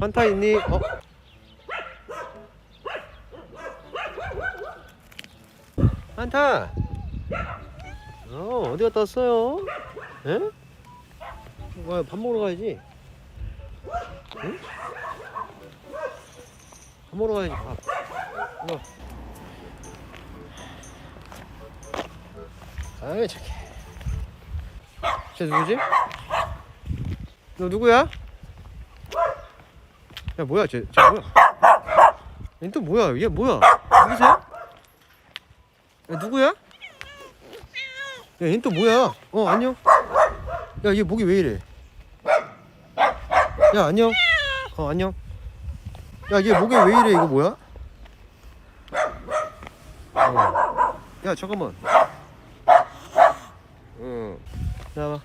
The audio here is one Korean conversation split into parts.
한타 있니? 어? 한타. 어 어디 갔다 왔어요? 에? 뭐야 밥 먹으러 가야지. 응? 밥 먹으러 가야지 밥. 이거. 아이 착해. 쟤 누구지? 너 누구야? 야 뭐야 쟤, 쟤 뭐야? 얘 또 뭐야? 얘 뭐야? 누구세요? 야 누구야? 야얘또 뭐야? 어 안녕. 야 얘 목이 왜 이래? 야 안녕. 어 안녕. 야 얘 목이 왜 이래? 이거 뭐야? 어. 야 잠깐만. 응. 나와.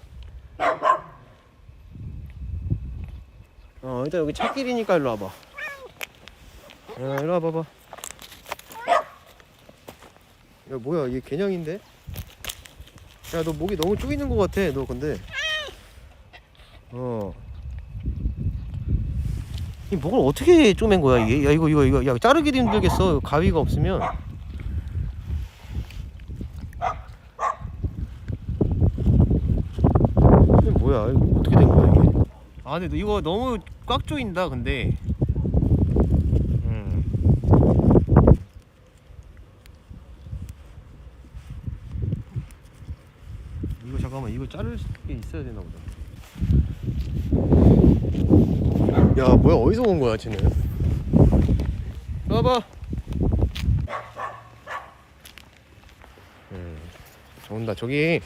일단 여기 차길이니까 일로 와봐. 어 일로 와봐봐. 야 뭐야 얘 개냥인데? 야 너 목이 너무 쪼이는 것 같아 너 근데. 어. 이 목을 어떻게 쪼맨 거야 이게? 야 이거 이거 이거 야 자르기도 힘들겠어 가위가 없으면. 이게 뭐야 이거 어떻게 된 거야 이게? 아 근데 이거 너무 꽉 조인다 근데. 음. 이거 잠깐만 이거 자를 게 있어야 되나 보다. 야 뭐야 어디서 온 거야 쟤는? 봐봐. 음. 온다 저기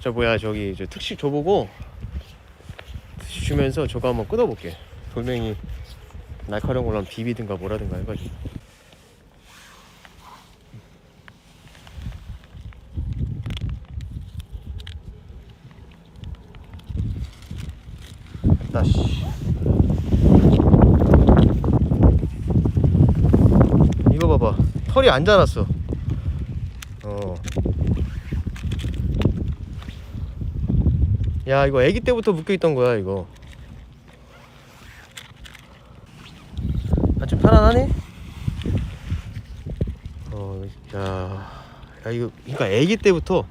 저 뭐야 저기 저 특식 줘보고 주면서 저거 한번 끊어볼게. 돌멩이 날카로운 걸로 비비든가 뭐라든가 해가지고. 이거 봐봐. 털이 안 자랐어. 어. 야 이거 아기 때부터 묶여있던 거야 이거 아 좀 편안하니? 어, 야, 야 이거 그러니까 아기 때부터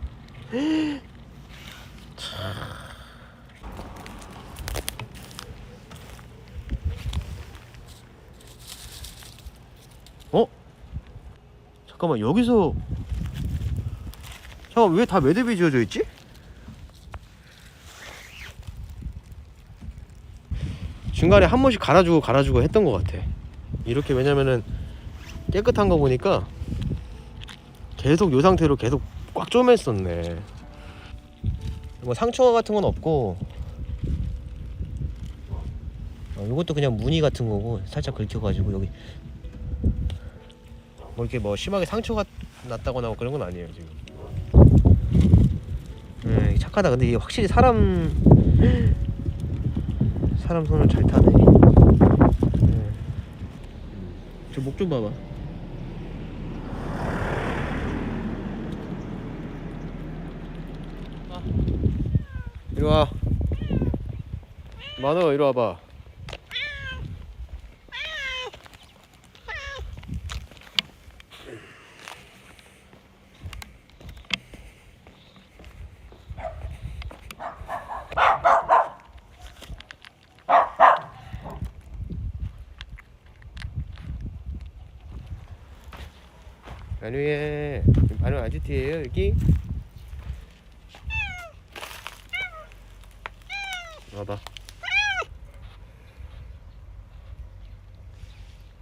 어? 잠깐만 여기서 잠깐 왜 다 매듭이 지어져 있지? 중간에 한 번씩 갈아주고 갈아주고 했던 것 같아. 이렇게 왜냐면은 깨끗한 거 보니까 계속 요 상태로 계속 꽉 쪼맸었네. 뭐 상처 같은 건 없고, 어, 이것도 그냥 무늬 같은 거고 살짝 긁혀가지고 여기 뭐 이렇게 뭐 심하게 상처가 났다거나 뭐 그런 건 아니에요 지금. 음, 착하다. 근데 이게 확실히 사람 사람 손을 잘 타네. 저 목 좀 봐봐. 이리 와. 만호 이리 와봐. 만우예. 만우 아지트예요 여기. 와봐.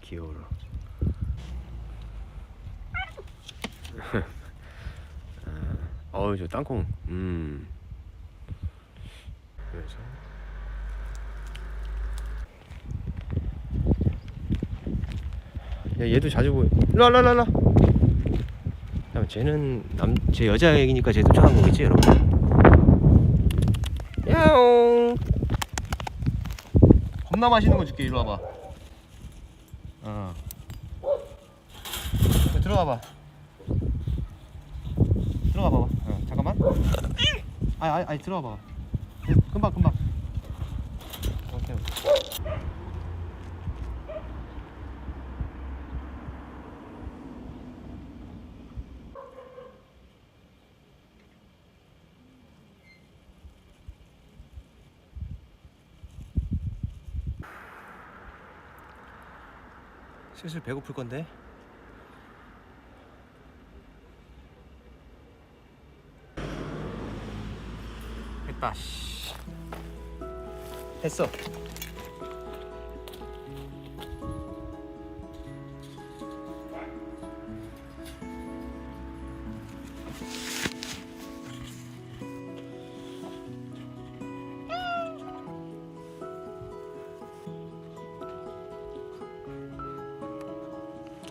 귀여워라. 아, 어우 저 땅콩. 음. 그래서. 야 얘도 자주 보여. 일로 와, 일로 쟤는 남, 제 여자 애기니까 쟤 쫓아간 거겠지 여러분. 야옹. 겁나 맛있는 거 줄게. 이리 와봐. 어. 자, 들어가 봐. 들어가 봐봐. 어, 잠깐만. 아니, 아니, 아니 들어가 봐. 금방, 금방. 오케이. 슬슬 배고플 건데. 됐다. 씨. 했어.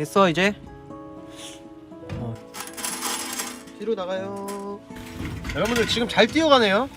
됐어 이제. 어. 뒤로 나가요. 여러분들 지금 잘 뛰어가네요.